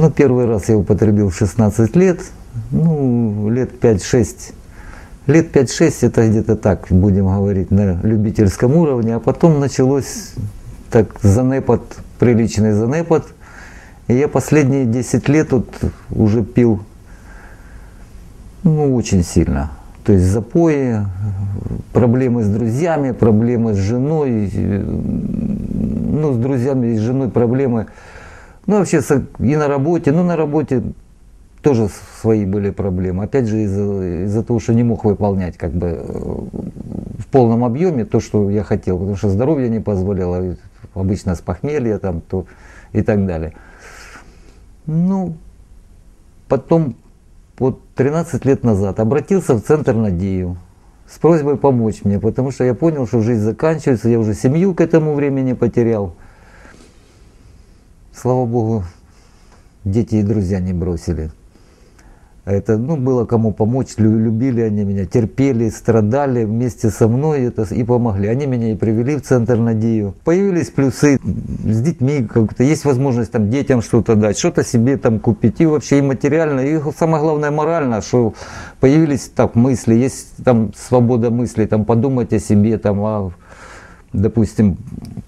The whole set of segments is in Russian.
Ну, первый раз я употребил в 16 лет, ну, лет 5-6. Лет 5-6 это где-то так, будем говорить, на любительском уровне, а потом началось так занепад, приличный занепад. И я последние 10 лет вот уже пил, ну, очень сильно. То есть запои, проблемы с друзьями, проблемы с женой, ну, с друзьями и с женой проблемы, ну, вообще и на работе, ну, на работе тоже свои были проблемы. Опять же, из-за из того, что не мог выполнять как бы в полном объеме то, что я хотел, потому что здоровье не позволяло, обычно с похмелья там, то и так далее. Ну, потом вот 13 лет назад обратился в Центр Надею с просьбой помочь мне, потому что я понял, что жизнь заканчивается, я уже семью к этому времени потерял. Слава Богу, дети и друзья не бросили. Это, ну, было кому помочь, любили они меня, терпели, страдали вместе со мной это, и помогли. Они меня и привели в Центр Надею. Появились плюсы с детьми, как-то есть возможность там детям что-то дать, что-то себе там купить. И вообще и материально, и самое главное морально, что появились так мысли, есть там свобода мыслей, там подумать о себе, там о допустим,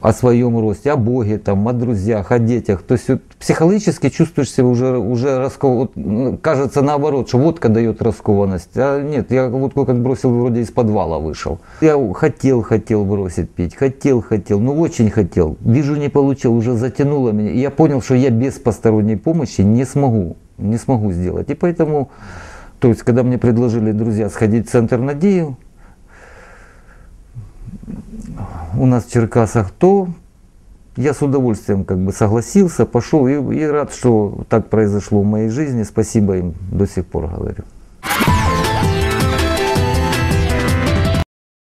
о своем росте, о Боге, там, о друзьях, о детях. То есть вот, психологически чувствуешь себя уже, уже расков... вот, ну, кажется наоборот, что водка дает раскованность. А нет, я водку как бросил, вроде из подвала вышел. Я хотел, хотел бросить пить, хотел, хотел, ну очень хотел. Вижу, не получил, уже затянуло меня. И я понял, что я без посторонней помощи не смогу, не смогу сделать. И поэтому, то есть, когда мне предложили друзья сходить в центр Надею, у нас в Черкасах, то я с удовольствием как бы согласился, пошел и, и рад, что так произошло в моей жизни. Спасибо им до сих пор говорю.